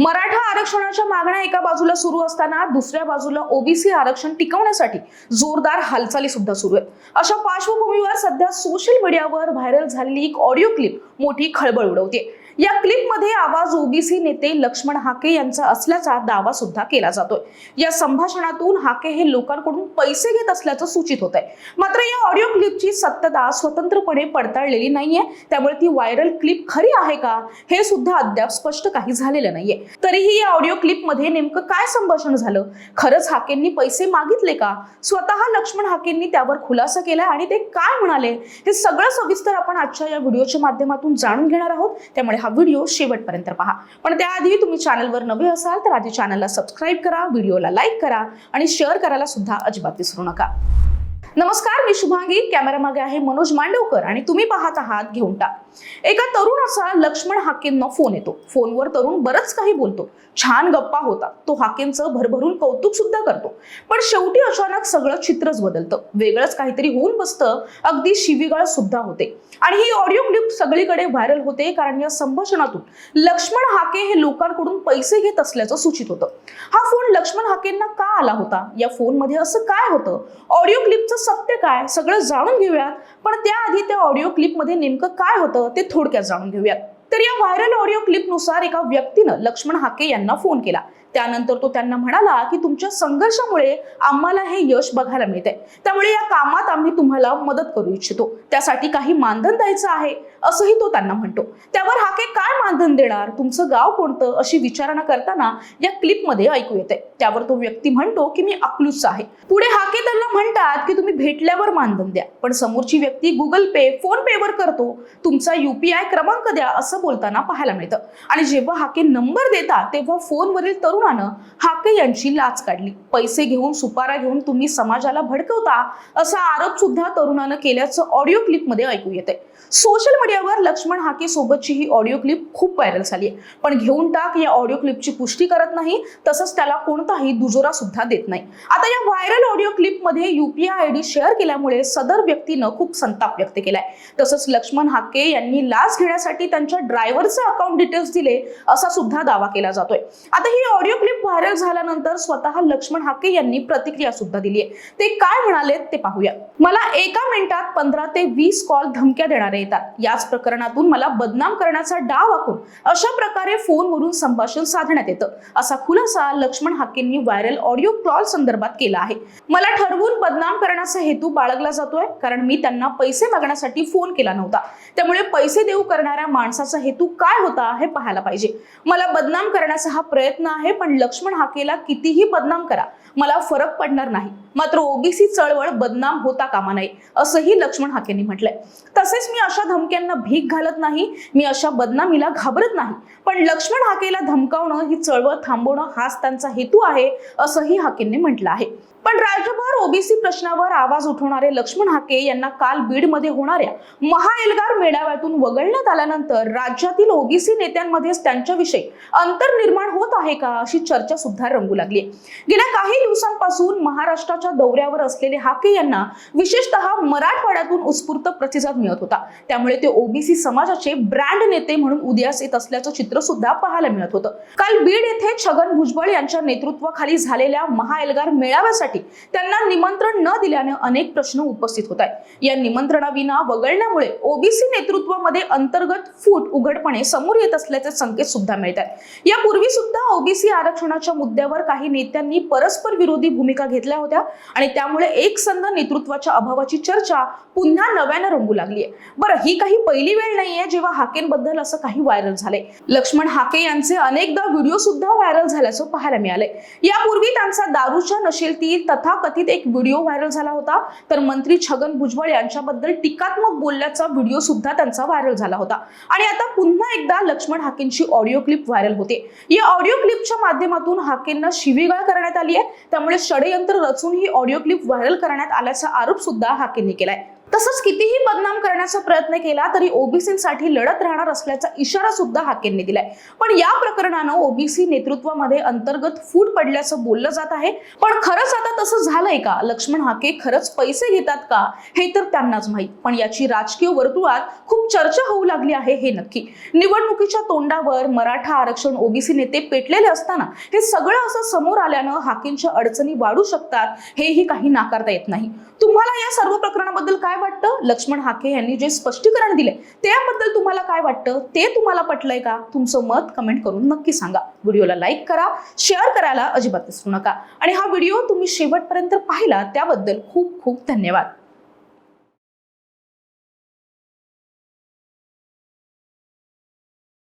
मराठा आरक्षणाच्या मागण्या एका बाजूला सुरू असताना दुसऱ्या बाजूला ओबीसी आरक्षण टिकवण्यासाठी जोरदार हालचाली सुद्धा सुरू आहेत. अशा पार्श्वभूमीवर सध्या सोशल मीडियावर व्हायरल झालेली एक ऑडिओ क्लिप मोठी खळबळ उडवते. या क्लिपमध्ये आवाज ओबीसी नेते लक्ष्मण हाके यांचा असल्याचा दावा सुद्धा केला जातोय. या संभाषणातून हाके हे लोकांकडून पैसे घेत असल्याचं सूचित होत आहे मात्र या ऑडिओ क्लिपची सत्यता स्वतंत्रपणे पडताळलेली नाहीये. त्यामुळे ती व्हायरल क्लिप खरी आहे का हे सुद्धा अद्याप स्पष्ट काही झालेलं नाहीये. तरीही या ऑडिओ क्लिपमध्ये नेमकं काय संभाषण झालं? खरंच हाकेंनी पैसे मागितले का? स्वतः लक्ष्मण हाकेंनी त्यावर खुलासा केला आणि ते काय म्हणाले? हे सगळं सविस्तर आपण आजच्या या व्हिडिओच्या माध्यमातून जाणून घेणार आहोत. त्यामुळे हा व्हिडिओ शेवटपर्यंत पहा. पण त्याआधी तुम्ही चॅनलवर नवे असाल तर आधी चॅनलला सबस्क्राईब करा व्हिडिओला लाईक करा आणि शेअर करायला सुद्धा अजिबात विसरू नका. नमस्कार मी शुभांगी. कॅमेरा मागे आहे मनोज मांडवकर आणि तुम्ही पाहत आहात घेऊन टाक. एका तरुणाचा लक्ष्मण हाकेंना फोन येतो. फोनवर तरुण बरंच काही बोलतो. छान गप्पा होता. तो हाकेंचं भरभरून कौतुक सुद्धा करतो. पण शेवटी अचानक सगळं चित्रच बदलतं. वेगळंच काहीतरी होऊन बसतं. अगदी शिवीगाळ सुद्धा होते. आणि ही ऑडिओ क्लिप सगळीकडे व्हायरल होते कारण या संभाषणातून लक्ष्मण हाके हे लोकांकडून पैसे घेत असल्याचं सूचित होतं. हा फोन लक्ष्मण हाकेंना का आला होता? या फोनमध्ये असं काय होतं? ऑडिओ क्लिपचं सत्य काय? सगळं जाणून घेऊयात. पण त्याआधी त्या ऑडिओ क्लिपमध्ये नेमकं काय होतं ते थोडक्यात जाणून घेऊयात. तर या व्हायरल ऑडिओ क्लिपनुसार एका व्यक्तीनं लक्ष्मण हाके यांना फोन केला. त्यानंतर तो त्यांना म्हणाला की तुमच्या संघर्षामुळे आम्हाला हे यश बघायला मिळतंय. त्यामुळे या कामात आम्ही तुम्हाला मदत करू इच्छितो. त्यासाठी काही मानधन द्यायचं आहे. असंही तो त्यांना म्हणतो. त्यावर हाके काय मानधन देणार? तुमचं गाव कोणतं? अशी विचारणा करताना या क्लिपमध्ये ऐकू येते त्यावर तो व्यक्ती म्हणतो की मी अकलूच आहे. पुढे हाके त्यांना म्हणतात की तुम्ही भेटल्यावर मानधन द्या. पण समोरची व्यक्ती गुगल पे फोन पे वर करतो. तुमचा युपीआय क्रमांक द्या असं बोलताना पाहायला मिळतं. आणि जेव्हा हाके नंबर देतात तेव्हा फोनवरील तरुणानं हाके यांची लाच काढली. पैसे घेऊन सुपारा घेऊन तुम्ही समाजाला भडकवता असा आरोप सुद्धा तरुणानं केल्याचं ऑडिओ क्लिपमध्ये ऐकू येते सोशल मीडियावर लक्ष्मण हाके सोबतची ही ऑडिओ क्लिप खूप व्हायरल झाली आहे. पण घेऊन टाक या ऑडिओ क्लिपची पुष्टी करत नाही तसंच त्याला कोणताही दुजोरा सुद्धा देत नाही. आता या व्हायरल ऑडिओ क्लिपमध्ये युपीआय आय डी शेअर केल्यामुळे सदर व्यक्तीनं खूप संताप व्यक्त केलाय. तसंच लक्ष्मण हाके यांनी लाच घेण्यासाठी त्यांच्या ड्रायव्हरचे अकाउंट डिटेल्स दिले असा सुद्धा दावा केला जातोय. आता ही ऑडिओ क्लिप व्हायरल झाल्यानंतर स्वतः लक्ष्मण हाके यांनी प्रतिक्रिया सुद्धा दिली आहे ते काय म्हणाले ते पाहूया. मला एका मिनिटात पंधरा ते वीस कॉल धमक्या देणारे येतात. या याच प्रकरणातून मला बदनाम करण्याचा डाव आखून अशा प्रकारे फोनवरून संभाषण साधण्यात येतं. असा खुलासा लक्ष्मण हाकेंनी व्हायरल ऑडिओ कॉल संदर्भात केला आहे. मला ठरवून बदनाम करण्याचा हेतू बाळगला जातोय कारण मी त्यांना पैसे मागण्यासाठी फोन केला नव्हता. त्यामुळे पैसे देऊ करणाऱ्या माणसाचा हेतू काय होता हे पाहायला पाहिजे. मला बदनाम करण्याचा हा प्रयत्न आहे पण लक्ष्मण हाकेला कितीही बदनाम करा मला फरक पडणार नाही. मात्र ओबीसी चळवळ बदनाम होता कामा नये असंही लक्ष्मण हाकेंनी म्हटलंय. तसेच मी अशा धमक्यांना भीक घालत नाही मी अशा बदनामीला घाबरत नाही. पण लक्ष्मण हाकेला धमकावणं ही चळवळ थांबवणं हाच त्यांचा हेतू आहे असंही हाकेंनी म्हटलं आहे. पण राज्यभर ओबीसी प्रश्नावर आवाज उठवणारे लक्ष्मण हाके यांना काल बीडमध्ये होणाऱ्या महाएल्गार मेळाव्यातून वगळण्यात आल्यानंतर राज्यातील ओबीसी नेत्यांमध्येच त्यांच्याविषयी अंतर निर्माण होत आहे का अशी चर्चा सुद्धा रंगू लागली गेल्या काही दिवसांपासून महाराष्ट्राच्या दौऱ्यावर असलेले हाके यांना विशेषतः मराठवाड्यातून उत्स्फूर्त प्रतिसाद मिळत होता. त्यामुळे ते ओबीसी समाजाचे ब्रँड नेते म्हणून उदयास येत असल्याचं चित्र सुद्धा पाहायला मिळत होतं. काल बीड येथे छगन भुजबळ यांच्या नेतृत्वाखाली झालेल्या महाएल्गार मेळाव्यासाठी त्यांना निमंत्रण न दिल्याने अनेक प्रश्न उपस्थित होत आहेत. या निमंत्रणाविना वगळण्यामुळे ओबीसी नेतृत्वामध्ये अंतर्गत फूट उघडपणे समोर येत असल्याचे संकेत सुद्धा मिळत आहेत. यापूर्वी सुद्धा ओबीसी आरक्षणाच्या मुद्द्यावर काही नेत्यांनी परस्पर विरोधी भूमिका घेतल्या होत्या आणि त्यामुळे एकसंध नेतृत्वाच्या अभावाची चर्चा पुन्हा नव्यानं रंगू लागली आहे. बरं ही काही पहिली वेळ नाहीये जेव्हा हाकेंबद्दल असं काही व्हायरल झालंय. लक्ष्मण हाके यांचे अनेकदा व्हिडिओ सुद्धा व्हायरल झाल्याचं पाहायला मिळालंय. यापूर्वी त्यांचा दारूच्या नशेलतील तथाकथित एक व्हिडिओ व्हायरल झाला होता. तर मंत्री छगन भुजबळ यांच्याबद्दल टीकात्मक बोलल्याचा व्हिडिओ सुद्धा त्यांचा व्हायरल झाला होता. आणि आता पुन्हा एकदा लक्ष्मण हाकेंची ऑडिओ क्लिप व्हायरल होते. या ऑडिओ क्लिपच्या माध्यमातून हाकेंना शिवीगाळ करण्यात आली आहे त्यामुळे षडयंत्र रचून ही ऑडिओ क्लिप व्हायरल करण्यात आल्याचा आरोप सुद्धा हाकेंनी केलाय. तसंच कितीही बदनाम करण्याचा प्रयत्न केला तरी ओबीसीसाठी लढत राहणार असल्याचा इशारा सुद्धा हाकेंनी दिलाय. पण या प्रकरणानं ओबीसी नेतृत्वामध्ये अंतर्गत फूट पडल्याचं बोललं जात आहे. पण खरंच आता तसं झालंय का? लक्ष्मण हाके खरंच पैसे घेतात का? हे तर त्यांनाच माहीत. पण याची राजकीय वर्तुळात खूप चर्चा होऊ लागली आहे हे नक्की. निवडणुकीच्या तोंडावर मराठा आरक्षण ओबीसी नेते पेटलेले असताना हे सगळं असं समोर आल्यानं हाकेंच्या अडचणी वाढू शकतात हेही काही नाकारता येत नाही. तुम्हाला या सर्व प्रकरणाबद्दल काय काय वाटतं? लक्ष्मण हाके यांनी जे स्पष्टीकरण दिले त्याबद्दल तुम्हाला काय वाटतं? ते तुम्हाला पटलंय का? तुमचं मत कमेंट करून नक्की सांगा. व्हिडिओला लाईक करा शेअर करायला अजिबात विसरू नका. आणि हा व्हिडिओ तुम्ही शेवटपर्यंत पाहिला त्याबद्दल खूप खूप धन्यवाद.